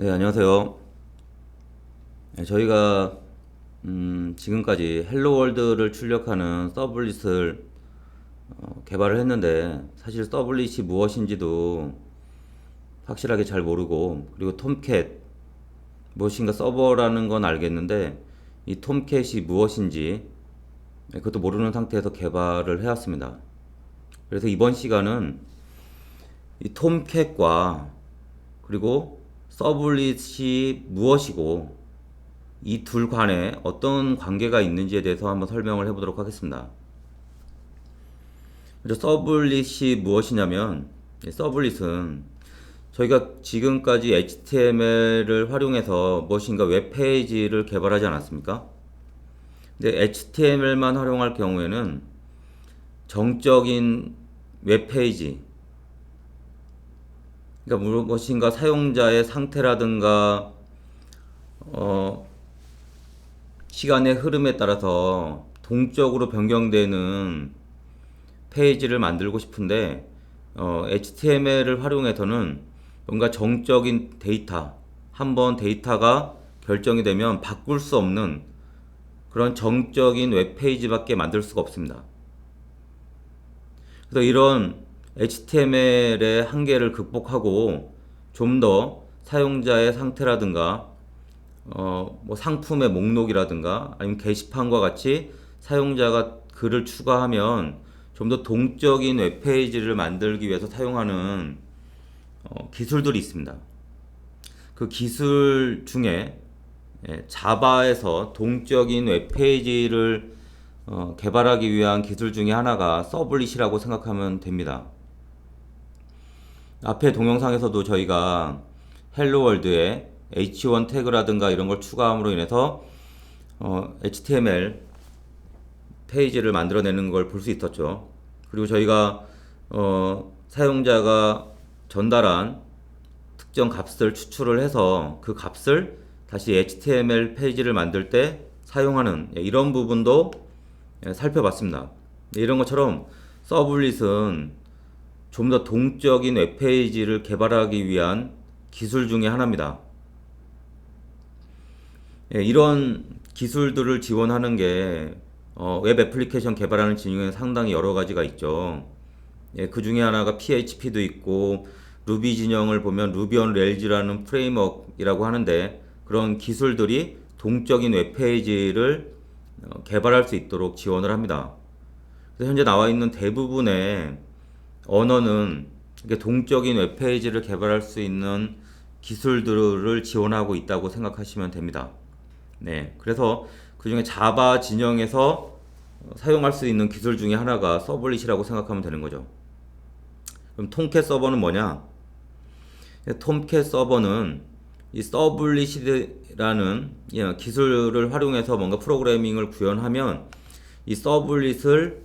네, 안녕하세요. 네, 저희가 음, 지금까지 헬로월드를 출력하는 서블릿을 어, 개발을 했는데 사실 서블릿이 무엇인지도 확실하게 잘 모르고 그리고 톰캣 무엇인가 서버라는 건 알겠는데 이 톰캣이 무엇인지 네, 그것도 모르는 상태에서 개발을 해왔습니다. 그래서 이번 시간은 이 톰캣과 그리고 서블릿이 무엇이고 이 둘 간에 어떤 관계가 있는지에 대해서 한번 설명을 해보도록 하겠습니다. 먼저 서블릿이 무엇이냐면 이 서블릿은 저희가 지금까지 HTML을 활용해서 무엇인가 웹페이지를 개발하지 않았습니까? 근데 HTML만 활용할 경우에는 정적인 웹페이지 그러니까 무엇인가 사용자의 상태라든가 어, 시간의 흐름에 따라서 동적으로 변경되는 페이지를 만들고 싶은데 어, HTML을 활용해서는 뭔가 정적인 데이터 한번 데이터가 결정이 되면 바꿀 수 없는 그런 정적인 웹페이지밖에 만들 수가 없습니다. 그래서 이런 HTML의 한계를 극복하고 좀 더 사용자의 상태라든가 어, 뭐 상품의 목록이라든가 아니면 게시판과 같이 사용자가 글을 추가하면 좀 더 동적인 웹페이지를 만들기 위해서 사용하는 어, 기술들이 있습니다. 그 기술 중에 예, 자바에서 동적인 웹페이지를 어, 개발하기 위한 기술 중에 하나가 서블릿이라고 생각하면 됩니다. 앞에 동영상에서도 저희가 헬로월드에 h1 태그라든가 이런 걸 추가함으로 인해서 어, HTML 페이지를 만들어내는 걸 볼 수 있었죠. 그리고 저희가 어, 사용자가 전달한 특정 값을 추출을 해서 그 값을 다시 HTML 페이지를 만들 때 사용하는 예, 이런 부분도 예, 살펴봤습니다. 네, 이런 것처럼 서블릿은 좀 더 동적인 웹페이지를 개발하기 위한 기술 중의 하나입니다. 예, 이런 기술들을 지원하는 게 어, 웹 애플리케이션 개발하는 진영에 상당히 여러 가지가 있죠. 예, 그 중에 하나가 PHP도 있고 루비 진영을 보면 루비 온 레일즈라는 프레임워크이라고 하는데 그런 기술들이 동적인 웹페이지를 어, 개발할 수 있도록 지원을 합니다. 현재 나와 있는 대부분의 언어는 동적인 웹페이지를 개발할 수 있는 기술들을 지원하고 있다고 생각하시면 됩니다. 네, 그래서 그 중에 자바 진영에서 어, 사용할 수 있는 기술 중에 하나가 서블릿이라고 생각하면 되는 거죠. 그럼 톰캣 서버는 뭐냐? 톰캣 서버는 이 서블릿이라는 예, 기술을 활용해서 뭔가 프로그래밍을 구현하면 이 서블릿을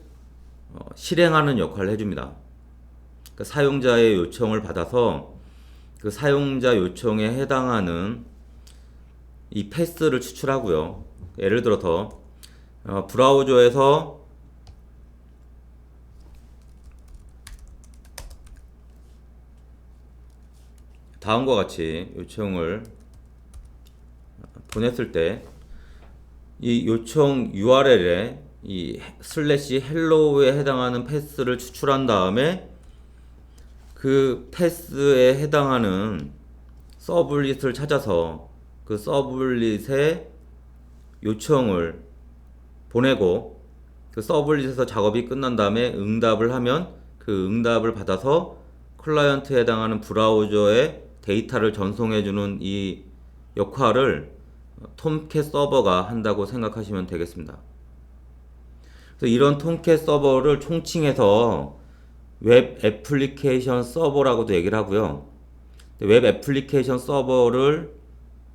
어, 실행하는 역할을 해줍니다. 그 사용자의 요청을 받아서 그 사용자 요청에 해당하는 이 패스를 추출하고요. 예를 들어서 어, 브라우저에서 다음과 같이 요청을 보냈을 때 이 요청 URL에 이 슬래시 헬로우에 해당하는 패스를 추출한 다음에 그 패스에 해당하는 서블릿을 찾아서 그 서블릿에 요청을 보내고 그 서블릿에서 작업이 끝난 다음에 응답을 하면 그 응답을 받아서 클라이언트에 해당하는 브라우저에 데이터를 전송해주는 이 역할을 톰캣 서버가 한다고 생각하시면 되겠습니다. 그래서 이런 톰캣 서버를 총칭해서 웹 애플리케이션 서버라고도 얘기를 하고요. 웹 애플리케이션 서버를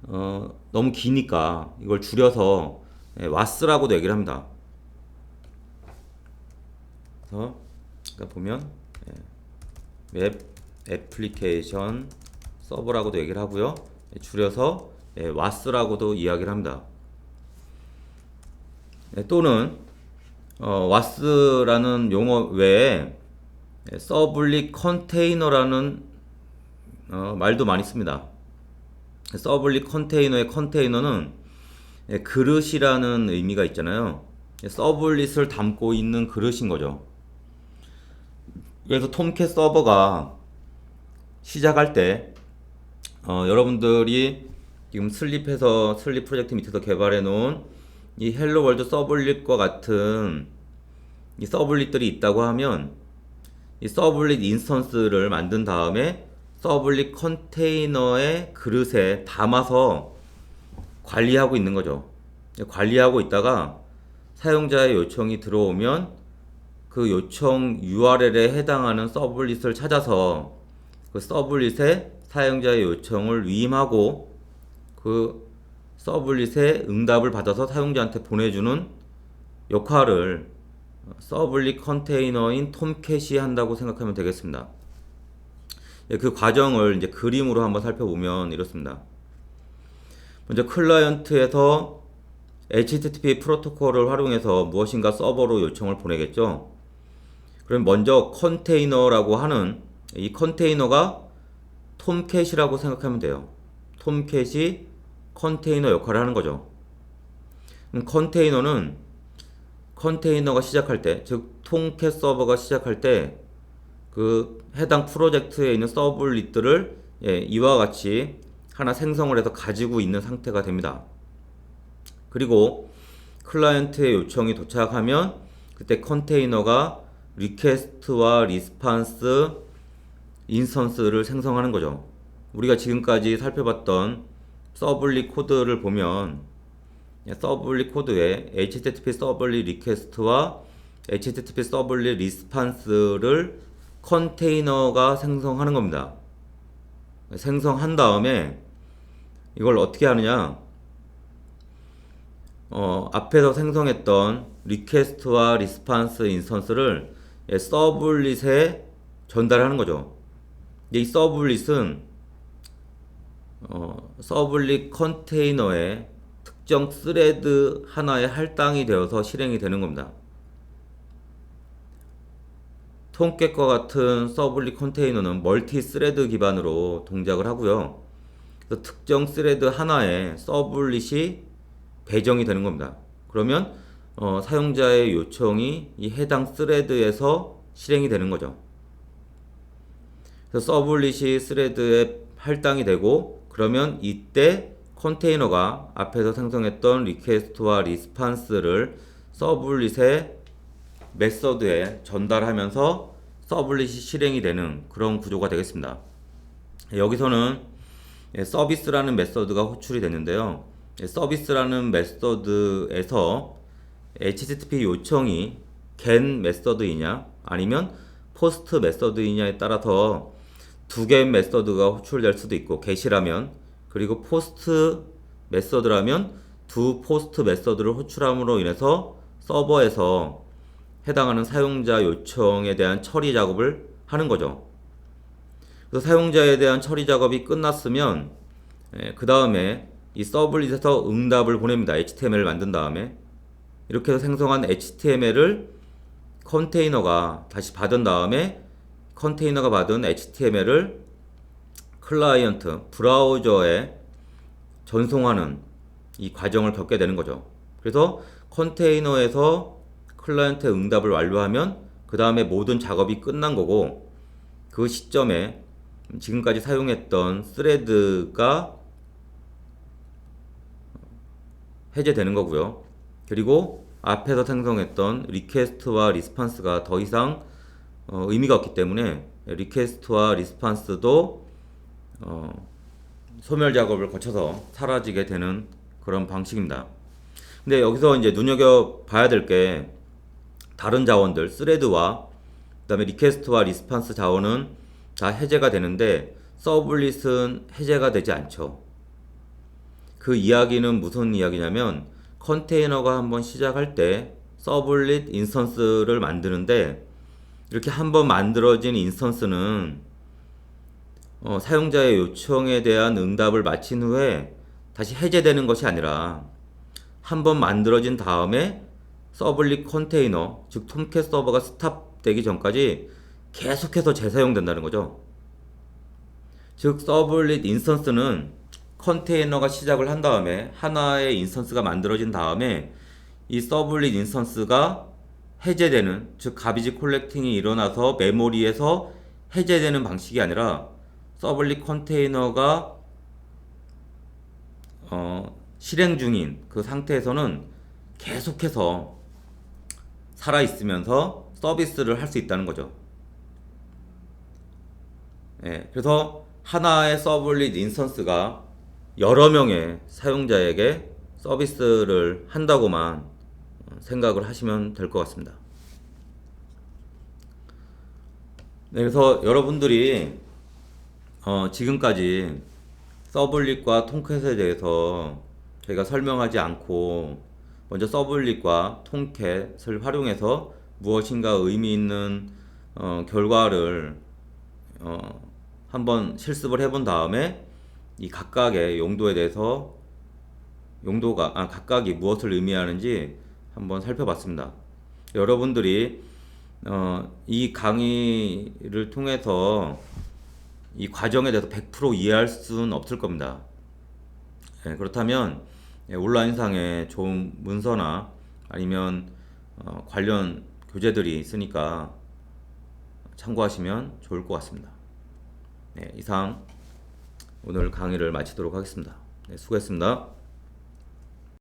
어, 너무 기니까 이걸 줄여서 예, 와스라고도 얘기를 합니다. 그래서 보면 예, 웹 애플리케이션 서버라고도 얘기를 하고요. 예, 줄여서 예, 와스라고도 이야기를 합니다. 예, 또는 어, 와스라는 용어 외에 예, 서블릿 컨테이너라는 어, 말도 많이 씁니다. 서블릿 컨테이너의 컨테이너는 예, 그릇이라는 의미가 있잖아요. 예, 서블릿을 담고 있는 그릇인 거죠. 그래서 톰캣 서버가 시작할 때 어, 여러분들이 지금 슬립해서 슬립 프로젝트 밑에서 개발해 놓은 이 헬로 월드 서블릿과 같은 이 서블릿들이 있다고 하면 이 서블릿 인스턴스를 만든 다음에 서블릿 컨테이너의 그릇에 담아서 관리하고 있는 거죠. 관리하고 있다가 사용자의 요청이 들어오면 그 요청 URL에 해당하는 서블릿을 찾아서 그 서블릿에 사용자의 요청을 위임하고 그 서블릿의 응답을 받아서 사용자한테 보내주는 역할을 서블릿 컨테이너인 톰캣이 한다고 생각하면 되겠습니다. 예, 그 과정을 이제 그림으로 한번 살펴보면 이렇습니다. 먼저 클라이언트에서 HTTP 프로토콜을 활용해서 무엇인가 서버로 요청을 보내겠죠. 그럼 먼저 컨테이너라고 하는 이 컨테이너가 톰캣이라고 생각하면 돼요. 톰캣이 컨테이너 역할을 하는 거죠. 그럼 컨테이너는 컨테이너가 시작할 때, 즉 톰캣 서버가 시작할 때 그 해당 프로젝트에 있는 서블릿들을 예, 이와 같이 하나 생성을 해서 가지고 있는 상태가 됩니다. 그리고 클라이언트의 요청이 도착하면 그때 컨테이너가 리퀘스트와 리스판스 인스턴스를 생성하는 거죠. 우리가 지금까지 살펴봤던 서블릿 코드를 보면 서블릿 코드에 HTTP 서블릿 리퀘스트와 HTTP 서블릿 리스판스를 컨테이너가 생성하는 겁니다. 생성한 다음에 이걸 어떻게 하느냐? 어, 앞에서 생성했던 리퀘스트와 리스판스 인스턴스를 예, 서블릿에 전달하는 거죠. 이 서블릿은 어, 서블릿 컨테이너의 특정 스레드 하나에 할당이 되어서 실행이 되는 겁니다. 톰캣과 같은 서블릿 컨테이너는 멀티 스레드 기반으로 동작을 하고요. 특정 스레드 하나에 서블릿이 배정이 되는 겁니다. 그러면 어, 사용자의 요청이 이 해당 스레드에서 실행이 되는 거죠. 서블릿이 스레드에 할당이 되고 그러면 이때 컨테이너가 앞에서 생성했던 리퀘스트와 리스판스를 서블릿의 메서드에 전달하면서 서블릿이 실행이 되는 그런 구조가 되겠습니다. 여기서는 예, 서비스라는 메서드가 호출이 됐는데요. 예, 서비스라는 메서드에서 HTTP 요청이 get 메서드이냐 아니면 포스트 메서드이냐에 따라서 두 개의 메서드가 호출될 수도 있고 get이라면 그리고 포스트 메서드라면 두 포스트 메서드를 호출함으로 인해서 서버에서 해당하는 사용자 요청에 대한 처리 작업을 하는 거죠. 그래서 사용자에 대한 처리 작업이 끝났으면 그 다음에 이 서블릿에서 응답을 보냅니다. HTML을 만든 다음에 이렇게 해서 생성한 HTML을 컨테이너가 다시 받은 다음에 컨테이너가 받은 HTML을 클라이언트 브라우저에 전송하는 이 과정을 겪게 되는 거죠. 그래서 컨테이너에서 클라이언트 응답을 완료하면 그 다음에 모든 작업이 끝난 거고 그 시점에 지금까지 사용했던 스레드가 해제되는 거고요. 그리고 앞에서 생성했던 리퀘스트와 리스판스가 더 이상 어, 의미가 없기 때문에 리퀘스트와 리스판스도 어, 소멸 작업을 거쳐서 사라지게 되는 그런 방식입니다. 근데 여기서 이제 눈여겨 봐야 될 게 다른 자원들 스레드와 그다음에 리퀘스트와 리스판스 자원은 다 해제가 되는데 서블릿은 해제가 되지 않죠. 그 이야기는 무슨 이야기냐면 컨테이너가 한번 시작할 때 서블릿 인스턴스를 만드는데 이렇게 한번 만들어진 인스턴스는 어, 사용자의 요청에 대한 응답을 마친 후에 다시 해제되는 것이 아니라 한 번 만들어진 다음에 서블릿 컨테이너 즉 톰캣 서버가 스탑되기 전까지 계속해서 재사용된다는 거죠. 즉 서블릿 인스턴스는 컨테이너가 시작을 한 다음에 하나의 인스턴스가 만들어진 다음에 이 서블릿 인스턴스가 해제되는 즉 가비지 콜렉팅이 일어나서 메모리에서 해제되는 방식이 아니라 서블릿 컨테이너가 어, 실행 중인 그 상태에서는 계속해서 살아 있으면서 서비스를 할 수 있다는 거죠. 예, 그래서 하나의 서블릿 인스턴스가 여러 명의 사용자에게 서비스를 한다고만 어, 생각을 하시면 될 것 같습니다. 네, 그래서 여러분들이 어, 지금까지 서블릿과 통캣에 대해서 저희가 설명하지 않고 먼저 서블릿과 통캣을 활용해서 무엇인가 의미 있는 어, 결과를 어, 한번 실습을 해본 다음에 이 각각의 용도에 대해서 용도가 아, 각각이 무엇을 의미하는지 한번 살펴봤습니다. 여러분들이 어, 이 강의를 통해서 이 과정에 대해서 100% 이해할 수는 없을 겁니다. 예, 그렇다면 예, 온라인상에 좋은 문서나 아니면 어, 관련 교재들이 있으니까 참고하시면 좋을 것 같습니다. 네, 이상 오늘 강의를 마치도록 하겠습니다. 네, 수고했습니다.